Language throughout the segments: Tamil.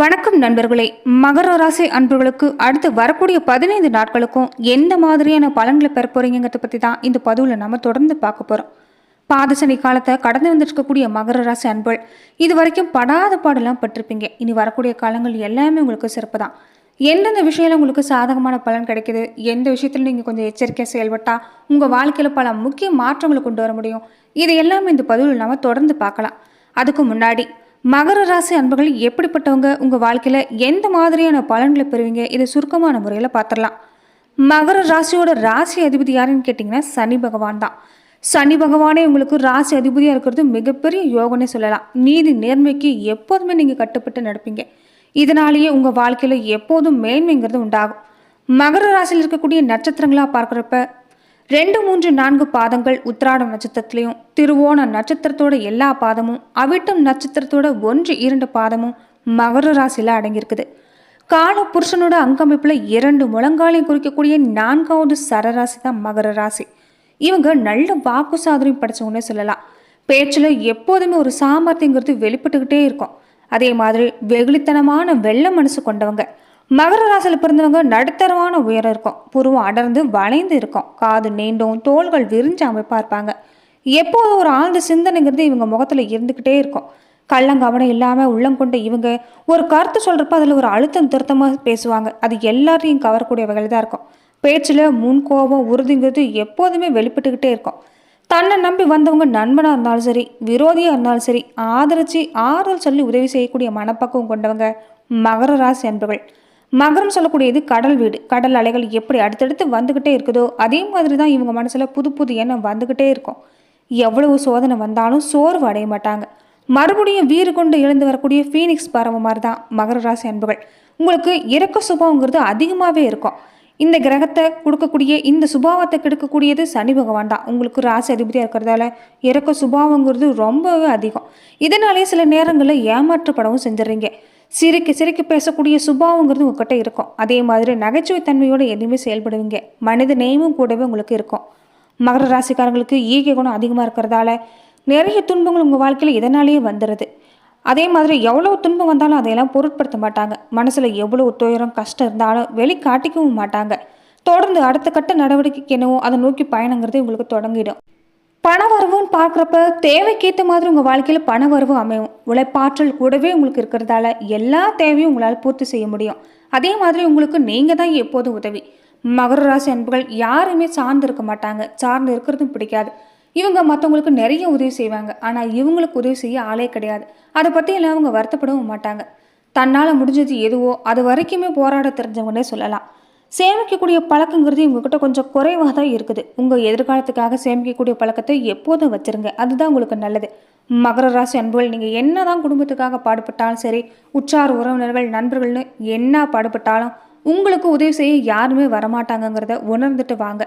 வணக்கம் நண்பர்களே. மகர ராசி அன்பர்களுக்கு அடுத்து வரக்கூடிய பதினைந்து நாட்களுக்கும் எந்த மாதிரியான பலன்களை பெற போறீங்கிறத பற்றி தான் இந்த பதிவில் நம்ம தொடர்ந்து பார்க்க போகிறோம் பாதசனி காலத்தை கடந்து வந்துட்டு இருக்கக்கூடிய மகர ராசி அன்பர்கள் இது வரைக்கும் படாத பாடெல்லாம் பட்டிருப்பீங்க. இனி வரக்கூடிய காலங்கள் எல்லாமே உங்களுக்கு சிறப்பு தான். எந்தெந்த விஷயத்தில் உங்களுக்கு சாதகமான பலன் கிடைக்குது? எந்த விஷயத்தில் நீங்கள் கொஞ்சம் எச்சரிக்கையாக செயல்பட்டால் உங்கள் வாழ்க்கையில் பல முக்கிய மாற்றங்களை கொண்டு வர முடியும்? இது எல்லாமே இந்த பதிவில் நம்ம தொடர்ந்து பார்க்கலாம். அதுக்கு முன்னாடி மகர ராசி அன்புகள் எப்படிப்பட்டவங்க? உங்கள் வாழ்க்கையில் எந்த மாதிரியான பலன்களை பெறுவீங்க? இதை சுருக்கமான முறையில் பார்த்துடலாம். மகர ராசியோட ராசி அதிபதி யாருன்னு கேட்டிங்கன்னா சனி பகவான் தான். சனி பகவானே உங்களுக்கு ராசி அதிபதியாக இருக்கிறது மிகப்பெரிய யோகனே சொல்லலாம். நீதி நேர்மைக்கு எப்போதுமே நீங்கள் கட்டுப்பட்டு நடப்பீங்க. இதனாலேயே உங்கள் வாழ்க்கையில் எப்போதும் மேன்மைங்கிறது உண்டாகும். மகர ராசியில் இருக்கக்கூடிய நட்சத்திரங்களாக பார்க்குறப்ப ரெண்டு மூன்று நான்கு பாதங்கள் உத்திராடம் நட்சத்திரத்திலையும் திருவோண நட்சத்திரத்தோட எல்லா பாதமும் அவிட்டம் நட்சத்திரத்தோட ஒன்று இரண்டு பாதமும் மகர ராசியில் அடங்கியிருக்குது. கால புருஷனோட அங்கமைப்பில் இரண்டு முழங்காலையும் குறிக்கக்கூடிய நான்காவது சரராசி தான் மகர ராசி. இவங்க நல்ல வாக்கு சாதனையும் படிச்சவங்கன்னே சொல்லலாம். பேச்சில் எப்போதுமே ஒரு சாமர்த்தியங்கிறது வெளிப்பட்டுக்கிட்டே இருக்கும். அதே மாதிரி வெகுளித்தனமான வெள்ள மனசு கொண்டவங்க. மகர ராசியில் பிறந்தவங்க நடுத்தரமான உயரம் இருக்கும். புருவம் அடர்ந்து வளைந்து இருக்கும். காது நீண்டும் தோள்கள் விரிஞ்ச அமைப்பாக இருப்பாங்க. எப்போதும் ஒரு ஆழ்ந்த சிந்தனைங்கிறது இவங்க முகத்தில் இருந்துக்கிட்டே இருக்கும். கள்ளங்கவனம் இல்லாமல் உள்ளங்கொண்ட இவங்க ஒரு கருத்து சொல்கிறப்ப அதில் ஒரு அழுத்தம் திருத்தமாக பேசுவாங்க. அது எல்லாரையும் கவரக்கூடிய வகையில் தான் இருக்கும். பேச்சில் முன்கோபம் உறுதிங்கிறது எப்போதுமே வெளிப்பட்டுக்கிட்டே இருக்கும். தன்னை நம்பி வந்தவங்க நண்பனாக இருந்தாலும் சரி விரோதியாக இருந்தாலும் சரி ஆதரித்து ஆறுதல் சொல்லி உதவி செய்யக்கூடிய மனப்பக்குவம் கொண்டவங்க மகர ராசி அன்பர்கள். மகரம் சொல்லக்கூடியது கடல் வீடு. கடல் அலைகள் எப்படி அடுத்தடுத்து வந்துக்கிட்டே இருக்குதோ அதே மாதிரி தான் இவங்க மனசில் புது புது எண்ணம் வந்துக்கிட்டே இருக்கும். எவ்வளவு சோதனை வந்தாலும் சோர்வு அடைய மாட்டாங்க. மறுபடியும் வீறு கொண்டு எழுந்து வரக்கூடிய ஃபீனிக்ஸ் பறவை மாதிரி தான் மகர ராசி அன்புகள். உங்களுக்கு இறக்க சுபங்கிறது அதிகமாகவே இருக்கும். இந்த கிரகத்தை கொடுக்கக்கூடிய இந்த சுபாவத்தை கெடுக்கக்கூடியது சனி பகவான் தான். உங்களுக்கு ராசி அதிபதியாக இருக்கிறதால இறக்க சுபாவங்கிறது ரொம்பவே அதிகம். இதனாலே சில நேரங்களில் ஏமாற்றப்படவும் செஞ்சிடறீங்க. சிரிக்க சிரிக்க பேசக்கூடிய சுபாவங்கிறது உங்ககிட்ட இருக்கும். அதே மாதிரி நகைச்சுவை தன்மையோடு எதுவுமே செயல்படுவீங்க. மனித நேயமும் கூடவே உங்களுக்கு இருக்கும். மகர ராசிக்காரங்களுக்கு ஈகை குணம் அதிகமாக இருக்கிறதால நிறைய துன்பங்கள் உங்கள் வாழ்க்கையில் இதனாலேயே வந்துடுது. அதே மாதிரி எவ்வளோ துன்பம் வந்தாலும் அதையெல்லாம் பொருட்படுத்த மாட்டாங்க. மனசில் எவ்வளோ துயரம் கஷ்டம் இருந்தாலும் வெளிக்காட்டிக்கவும் மாட்டாங்க. தொடர்ந்து அடுத்த கட்ட நடவடிக்கைக்கு என்னவோ அதை நோக்கி பயணங்கிறது உங்களுக்கு தொடங்கிடும். பண வரவுன்னு பார்க்குறப்ப தேவைக்கேற்ற மாதிரி உங்கள் வாழ்க்கையில் பண வரவு அமையும். உழைப்பாற்றல் கூடவே உங்களுக்கு இருக்கிறதால எல்லா தேவையும் உங்களால் பூர்த்தி செய்ய முடியும். அதே மாதிரி உங்களுக்கு நீங்கள் தான் எப்போதும் உதவி. மகர ராசி அன்புகள் யாருமே சார்ந்து இருக்க மாட்டாங்க. சார்ந்து இருக்கிறதும் பிடிக்காது. இவங்க மற்றவங்களுக்கு நிறைய உதவி செய்வாங்க. ஆனால் இவங்களுக்கு உதவி செய்ய ஆளே கிடையாது. அதை பற்றியெல்லாம் அவங்க வருத்தப்படவும் மாட்டாங்க. தன்னால் முடிஞ்சது எதுவோ அது வரைக்குமே போராட தெரிஞ்சவங்கன்னே சொல்லலாம். சேமிக்கக்கூடிய பழக்கங்கிறது உங்ககிட்ட கொஞ்சம் குறைவாக தான் இருக்குது. உங்கள் எதிர்காலத்துக்காக சேமிக்கக்கூடிய பழக்கத்தை எப்போதும் வச்சிருங்க. அதுதான் உங்களுக்கு நல்லது. மகர ராசி அன்புகள் நீங்கள் என்ன தான் குடும்பத்துக்காக பாடுபட்டாலும் சரி உற்றார் உறவினர்கள் நண்பர்கள்னு என்ன பாடுபட்டாலும் உங்களுக்கு உதவி செய்ய யாருமே வரமாட்டாங்கங்கிறத உணர்ந்துட்டு வாங்க.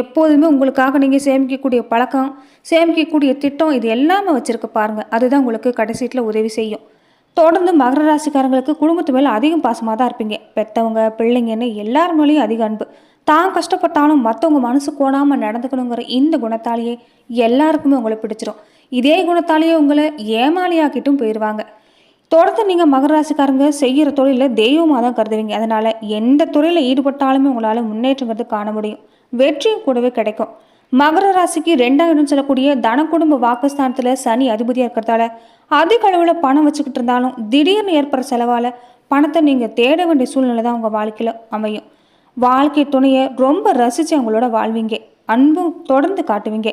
எப்போதுமே உங்களுக்காக நீங்கள் சேமிக்கக்கூடிய பழக்கம் சேமிக்கக்கூடிய திட்டம் இது எல்லாமே வச்சுருக்க பாருங்கள் அதுதான் உங்களுக்கு கடைசீட்டில் உதவி செய்யும். தொடர்ந்து மகர ராசிக்காரங்களுக்கு குடும்பத்து மேலே அதிகம் பாசமாக தான் இருப்பீங்க. பெற்றவங்க பிள்ளைங்கன்னு எல்லார் மேலேயும் அதிக அன்பு. தான் கஷ்டப்பட்டாலும் மற்றவங்க மனசு கோணாமல் நடந்துக்கணுங்கிற இந்த குணத்தாலேயே எல்லாருக்குமே உங்களை பிடிச்சிரும். இதே குணத்தாலேயே உங்களை ஏமாளியாக்கிட்டும் போயிடுவாங்க தொடர்ந்து நீங்கள் மகர ராசிக்காரங்க செய்கிற தொழிலில் தெய்வமாக தான் கருதுவீங்க. அதனால் எந்த துறையில் ஈடுபட்டாலுமே உங்களால் முன்னேற்றங்கிறது காண முடியும். வெற்றியும் கூடவே கிடைக்கும். மகர ராசிக்கு ரெண்டாயிரம் சொல்லக்கூடிய தன குடும்ப வாக்குஸ்தானத்தில் சனி அதிபதியாக இருக்கிறதால அதிக அளவில் பணம் வச்சுக்கிட்டு இருந்தாலும் திடீர்னு ஏற்படுற செலவால் பணத்தை நீங்கள் தேட வேண்டிய சூழ்நிலை தான் உங்கள் வாழ்க்கையில் அமையும். வாழ்க்கை துணையை ரொம்ப ரசித்து அவங்களோட வாழ்வீங்க. அன்பும் தொடர்ந்து காட்டுவீங்க.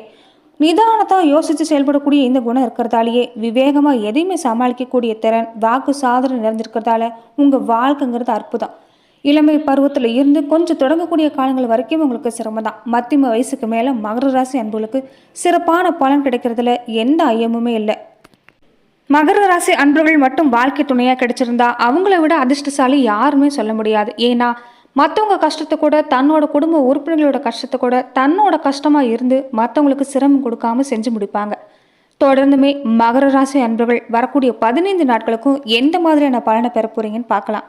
நிதானத்தான் யோசித்து செயல்படக்கூடிய இந்த குணம் இருக்கிறதாலேயே விவேகமாக எதையுமே சமாளிக்கக்கூடிய திறன் வாக்கு சாதனை நிறைஞ்சிருக்கிறதால உங்கள் வாழ்க்கைங்கிறது அற்புதம். இளமை பருவத்தில் இருந்து கொஞ்சம் தொடங்கக்கூடிய காலங்கள் வரைக்கும் உங்களுக்கு சிரமம் தான் மத்தியம வயசுக்கு மேலே மகர ராசி அன்புகளுக்கு சிறப்பான பலன் கிடைக்கிறதுல எந்த ஐயமுமே இல்லை. மகர ராசி அன்பர்கள் மட்டும் வாழ்க்கை துணையாக கிடைச்சிருந்தா அவங்கள விட அதிர்ஷ்டசாலி யாருமே சொல்ல முடியாது. ஏன்னா மற்றவங்க கஷ்டத்தை கூட தன்னோட குடும்ப உறுப்பினர்களோட கஷ்டத்தை கூட தன்னோட கஷ்டமாக இருந்து மற்றவங்களுக்கு சிரமம் கொடுக்காம செஞ்சு முடிப்பாங்க. தொடர்ந்துமே மகர ராசி அன்பர்கள் வரக்கூடிய பதினைந்து நாட்களுக்கும் எந்த மாதிரியான பலனை பெற போறீங்கன்னு பார்க்கலாம்.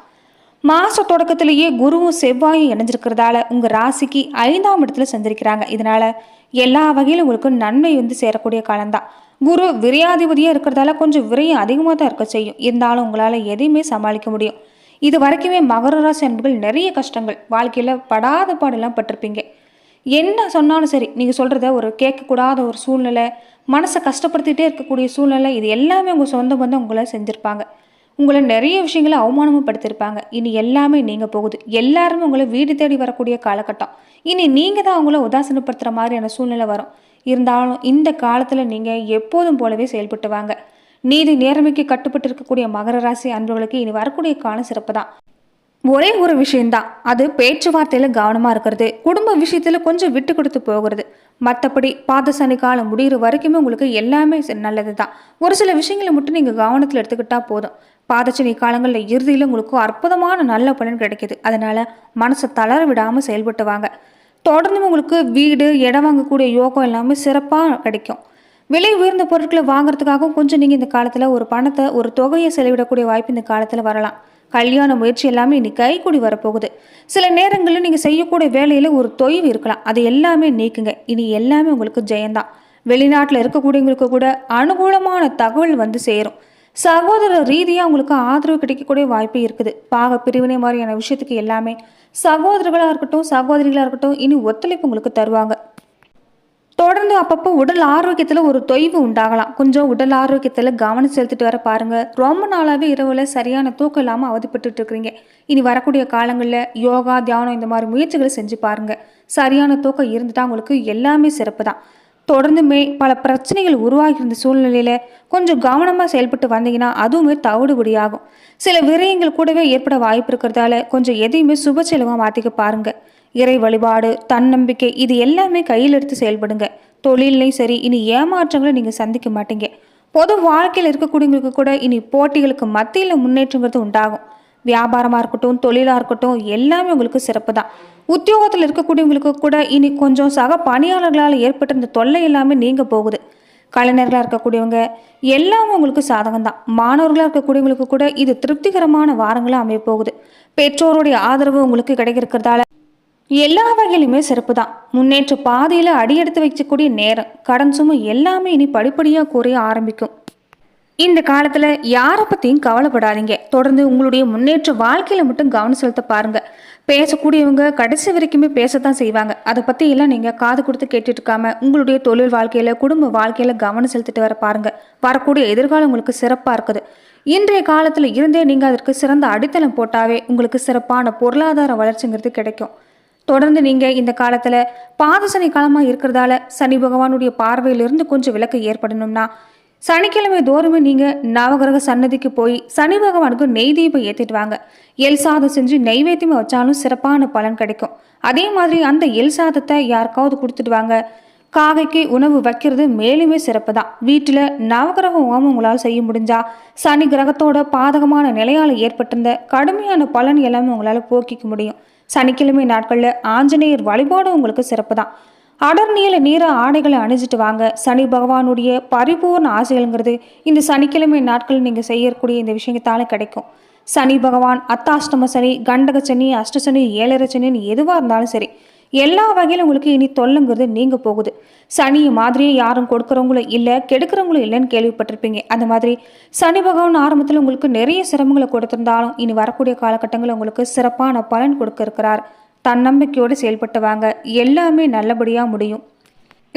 மாச தொடக்கத்திலேயே குருவும் செவ்வாயும் இணைஞ்சிருக்கிறதால உங்க ராசிக்கு ஐந்தாம் இடத்துல சந்திருக்கிறாங்க இதனால எல்லா வகையிலும் உங்களுக்கு நன்மை வந்து சேரக்கூடிய காலம்தான். குரு விரையாதிபதியாக இருக்கிறதால கொஞ்சம் விரையும் அதிகமாக தான் இருக்க செய்யும். இருந்தாலும் உங்களால் எதையுமே சமாளிக்க முடியும். இது வரைக்குமே மகர ராசி அன்புகள் நிறைய கஷ்டங்கள். வாழ்க்கையில் படாத பாடெல்லாம் பட்டிருப்பீங்க. என்ன சொன்னாலும் சரி நீங்கள் சொல்கிறத ஒரு கேட்கக்கூடாத ஒரு சூழ்நிலை மனசை கஷ்டப்படுத்திட்டே இருக்கக்கூடிய சூழ்நிலை இது எல்லாமே உங்கள் சொந்த பந்தம் உங்களை செஞ்சுருப்பாங்க. உங்களை நிறைய விஷயங்களை அவமானமும் படுத்திருப்பாங்க இனி எல்லாமே நீங்கள் போகுது. எல்லாருமே உங்களை வீடு தேடி வரக்கூடிய காலகட்டம். இனி நீங்கள் தான் அவங்கள உதாசீனப்படுத்துகிற மாதிரியான சூழ்நிலை வரும். இருந்தாலும் இந்த காலத்தில் நீங்கள் எப்போதும் போலவே செயல்பட்டு வாங்க. நீதி நேர்மைக்கு கட்டுப்பட்டு இருக்கக்கூடிய மகர ராசி அன்பர்களுக்கு இனி வரக்கூடிய காலம் சிறப்பு தான் ஒரே ஒரு விஷயம்தான். அது பேச்சுவார்த்தையில் கவனமாக இருக்கிறது. குடும்ப விஷயத்தில் கொஞ்சம் விட்டு கொடுத்து போகிறது. மற்றபடி பாத சனி காலம் முடிகிற வரைக்குமே உங்களுக்கு எல்லாமே நல்லது தான் ஒரு சில விஷயங்களை மட்டும் நீங்கள் கவனத்தில் எடுத்துக்கிட்டால் போதும். பாதச்சனி காலங்களில் இறுதியில் உங்களுக்கு அற்புதமான நல்ல பலன் கிடைக்கிது. அதனால் மனசை தளர விடாமல் செயல்பட்டு வாங்க. தொடர்ந்து உங்களுக்கு வீடு இடம் வாங்கக்கூடிய யோகம் எல்லாமே சிறப்பாக கிடைக்கும். விலை உயர்ந்த பொருட்களை வாங்குறதுக்காகவும் கொஞ்சம் நீங்கள் இந்த காலத்தில் ஒரு பணத்தை ஒரு தொகையை செலவிடக்கூடிய வாய்ப்பு இந்த காலத்தில் வரலாம். கல்யாண முயற்சி எல்லாமே இன்னைக்கு கைகூடி வரப்போகுது. சில நேரங்களில் நீங்கள் செய்யக்கூடிய வேலையில் ஒரு தொய்வு இருக்கலாம். அது எல்லாமே நீக்குங்க. இனி எல்லாமே உங்களுக்கு ஜெயந்தான். வெளிநாட்டில் இருக்கக்கூடியவங்களுக்கு கூட அனுகூலமான தகவல் வந்து சேரும். சகோதர ரீதியாக உங்களுக்கு ஆதரவு கிடைக்கக்கூடிய வாய்ப்பு இருக்குது. பாக பிரிவினை மாதிரியான விஷயத்துக்கு எல்லாமே சகோதரர்களாக இருக்கட்டும் சகோதரிகளாக இருக்கட்டும் இனி ஒத்துழைப்பு உங்களுக்கு தருவாங்க. தொடர்ந்து அப்பப்போ உடல் ஆரோக்கியத்தில் ஒரு தொய்வு உண்டாகலாம். கொஞ்சம் உடல் ஆரோக்கியத்தில் கவனம் செலுத்திட்டு வர பாருங்கள் ரொம்ப நாளாகவே இரவில் சரியான தூக்கம் இல்லாமல் அவதிப்பட்டு இருக்கிறீங்க. இனி வரக்கூடிய காலங்களில் யோகா தியானம் இந்த மாதிரி முயற்சிகளை செஞ்சு பாருங்கள் சரியான தூக்கம் இருந்துட்டா உங்களுக்கு எல்லாமே சிறப்பு தான் தொடர்ந்துமே பல பிரச்சனைகள் உருவாகி இருந்த சூழ்நிலையில் கொஞ்சம் கவனமாக செயல்பட்டு வந்தீங்கன்னா அதுவுமே தவிடுபடியாகும் சில விரயங்கள் கூடவே ஏற்பட வாய்ப்பு இருக்கிறதால கொஞ்சம் எதையுமே சுப செலவாக மாற்றிக்க பாருங்கள் இறை வழிபாடு தன்னம்பிக்கை இது எல்லாமே கையில் எடுத்து செயல்படுங்க. தொழிலையும் சரி இனி ஏமாற்றங்களை நீங்கள் சந்திக்க மாட்டீங்க. பொது வாழ்க்கையில் இருக்கக்கூடியவங்களுக்கு கூட இனி போட்டிகளுக்கு மத்தியில் முன்னேற்றங்கிறது உண்டாகும். வியாபாரமாக இருக்கட்டும் தொழிலாக இருக்கட்டும் எல்லாமே உங்களுக்கு சிறப்பு தான் உத்தியோகத்தில் இருக்கக்கூடியவங்களுக்கு கூட இனி கொஞ்சம் சக பணியாளர்களால் ஏற்பட்ட இந்த தொல்லை எல்லாமே நீங்க போகுது. கலைஞர்களாக இருக்கக்கூடியவங்க எல்லாமே உங்களுக்கு சாதகம் தான். மாணவர்களாக இருக்கக்கூடியவங்களுக்கு கூட இது திருப்திகரமான வாரங்களாக அமைய போகுது. பெற்றோருடைய ஆதரவு உங்களுக்கு கிடைக்கிறதால எல்லா வகையிலுமே சிறப்பு தான். முன்னேற்ற பாதையில் அடியெடுத்து வைக்கக்கூடிய நேரம் கடன் சுமை எல்லாமே இனி படிப்படியாக குறைய ஆரம்பிக்கும். இந்த காலத்தில் யாரை பற்றியும் கவலைப்படாதீங்க. தொடர்ந்து உங்களுடைய முன்னேற்ற வாழ்க்கையில் மட்டும் கவனம் செலுத்த பாருங்கள் பேசக்கூடியவங்க கடைசி வரைக்குமே பேசத்தான் செய்வாங்க. அதை பற்றி எல்லாம் நீங்கள் காது கொடுத்து கேட்டுட்டு இருக்காம உங்களுடைய தொழில் வாழ்க்கையில் குடும்ப வாழ்க்கையில் கவனம் செலுத்திட்டு வர பாருங்க. வரக்கூடிய எதிர்காலம் உங்களுக்கு சிறப்பாக இருக்குது. இன்றைய காலத்தில் இருந்தே நீங்கள் அதற்கு சிறந்த அடித்தளம் போட்டாவே உங்களுக்கு சிறப்பான பொருளாதார வளர்ச்சிங்கிறது கிடைக்கும். தொடர்ந்து நீங்கள் இந்த காலத்தில் பாதசனி காலமாக இருக்கிறதால சனி பகவானுடைய பார்வையிலிருந்து கொஞ்சம் விலக்கு ஏற்படணும்னா சனிக்கிழமை தோறுமே நீங்கள் நவகிரக சன்னதிக்கு போய் சனி பகவானுக்கு நெய் தீபம் ஏற்றிட்டு வாங்க. எல் சாதம் செஞ்சு நெய்வேத்தியமாக வச்சாலும் சிறப்பான பலன் கிடைக்கும். அதே மாதிரி அந்த எல் சாதத்தை யாருக்காவது கொடுத்துட்டு வாங்க. காகைக்கு உணவு வைக்கிறது மேலுமே சிறப்பு தான் வீட்டில் நவகிரக ஹோமம் உங்களால் செய்ய முடிஞ்சா சனி கிரகத்தோட பாதகமான நிலையால் ஏற்பட்டிருந்த கடுமையான பலன் எல்லாமே உங்களால் போக்கிக்க முடியும். சனிக்கிழமை நாட்களில் ஆஞ்சநேயர் வழிபாடு உங்களுக்கு சிறப்பு தான் அடர் நீல நீர ஆடைகளை அணிஞ்சிட்டு வாங்க. சனி பகவானுடைய பரிபூர்ண ஆசைகள்ங்கிறது இந்த சனிக்கிழமை நாட்கள் நீங்கள் செய்யக்கூடிய இந்த விஷயத்தால கிடைக்கும். சனி பகவான் அத்தாஷ்டம சனி கண்டக சனி அஷ்டசனி ஏழரை சனின்னு எதுவாக இருந்தாலும் சரி எல்லா வகையிலும் உங்களுக்கு இனி தொல்லுங்கிறது நீங்க போகுது. சனி மாதிரியே யாரும் கொடுக்குறவங்களும் இல்லை கெடுக்கிறவங்களும் இல்லைன்னு கேள்விப்பட்டிருப்பீங்க. அந்த மாதிரி சனி பகவான் ஆரம்பத்தில் உங்களுக்கு நிறைய சிரமங்களை கொடுத்திருந்தாலும் இனி வரக்கூடிய காலகட்டங்களில் உங்களுக்கு சிறப்பான பலன் கொடுக்க இருக்கிறார். தன்னம்பிக்கையோடு செயல்பட்டு வாங்க எல்லாமே நல்லபடியாக முடியும்.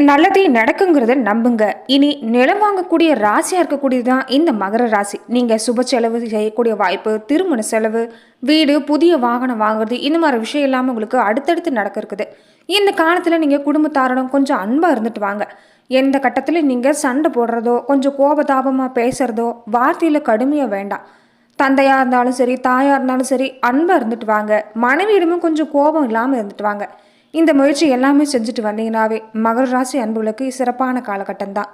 நல்லதே நடக்குங்கிறத நம்புங்க. இனி நிலம் வாங்கக்கூடிய ராசியாக இருக்கக்கூடியது தான் இந்த மகர ராசி. நீங்கள் சுப செலவு செய்யக்கூடிய வாய்ப்பு திருமண செலவு வீடு புதிய வாகனம் வாங்குறது இந்த மாதிரி விஷயம் எல்லாமே உங்களுக்கு அடுத்தடுத்து நடக்க இருக்குது. இந்த காலத்தில் நீங்கள் குடும்பத்தாரனும் கொஞ்சம் அன்பாக இருந்துட்டு வாங்க. எந்த கட்டத்தில் நீங்கள் சண்டை போடுறதோ கொஞ்சம் கோபதாபமாக பேசுகிறதோ வார்த்தையில் கடுமையாக வேண்டாம். தந்தையாக இருந்தாலும் சரி தாயாக இருந்தாலும் சரி அன்பாக இருந்துட்டு வாங்க. மனைவியிடமும் கொஞ்சம் கோபம் இல்லாமல் இருந்துட்டு வாங்க. இந்த முயற்சி எல்லாமே செஞ்சுட்டு வந்தீங்கன்னாவே மகர ராசி அன்புகளுக்கு சிறப்பான காலகட்டம் தான்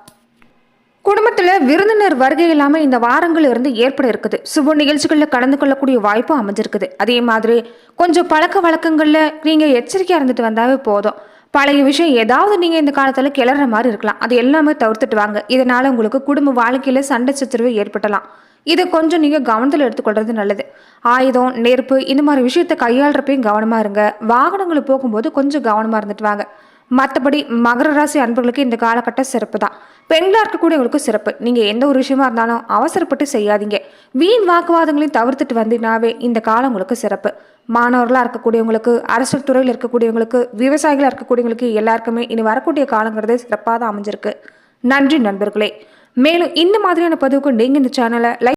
குடும்பத்தில் விருந்தினர் வருகை இல்லாமல் இந்த வாரங்கள் இருந்து ஏற்பட இருக்குது. சுப நிகழ்ச்சிகளில் கலந்து கொள்ளக்கூடிய வாய்ப்பும் அமைஞ்சிருக்குது. அதே மாதிரி கொஞ்சம் பழக்க வழக்கங்களில் நீங்கள் எச்சரிக்கையாக இருந்துட்டு வந்தாவே போதும். பழைய விஷயம் ஏதாவது நீங்கள் இந்த காலத்தில் கிளற மாதிரி இருக்கலாம். அது எல்லாமே தவிர்த்துட்டு வாங்க. இதனால் உங்களுக்கு குடும்ப வாழ்க்கையில் சண்டை சச்சரவு ஏற்பட்டலாம் இதை கொஞ்சம் நீங்கள் கவனத்தில் எடுத்துக்கொள்வது நல்லது. ஆயுதம் நெருப்பு இந்த மாதிரி விஷயத்தை கையாளுறப்பையும் கவனமாக இருங்க. வாகனங்களை போகும்போது கொஞ்சம் கவனமாக இருந்துட்டு வாங்க. மற்றபடி மகர ராசி அன்பர்களுக்கு இந்த காலகட்டம் சிறப்பு தான் பெண்களாக இருக்கக்கூடியவங்களுக்கு சிறப்பு. நீங்கள் எந்த ஒரு விஷயமா இருந்தாலும் அவசரப்பட்டு செய்யாதீங்க. வீண் வாக்குவாதங்களையும் தவிர்த்துட்டு வந்தீங்கன்னாவே இந்த காலம் உங்களுக்கு சிறப்பு. மாணவர்களாக இருக்கக்கூடியவங்களுக்கு அரசு துறையில் இருக்கக்கூடியவங்களுக்கு விவசாயிகளாக இருக்கக்கூடியவங்களுக்கு எல்லாருக்குமே இனி வரக்கூடிய காலங்கிறது சிறப்பாக தான் அமைஞ்சிருக்கு. நன்றி நண்பர்களே. மேலும் இந்த மாதிரியான பதிவுக்கு நீங்கள் இந்த சேனலை லைக்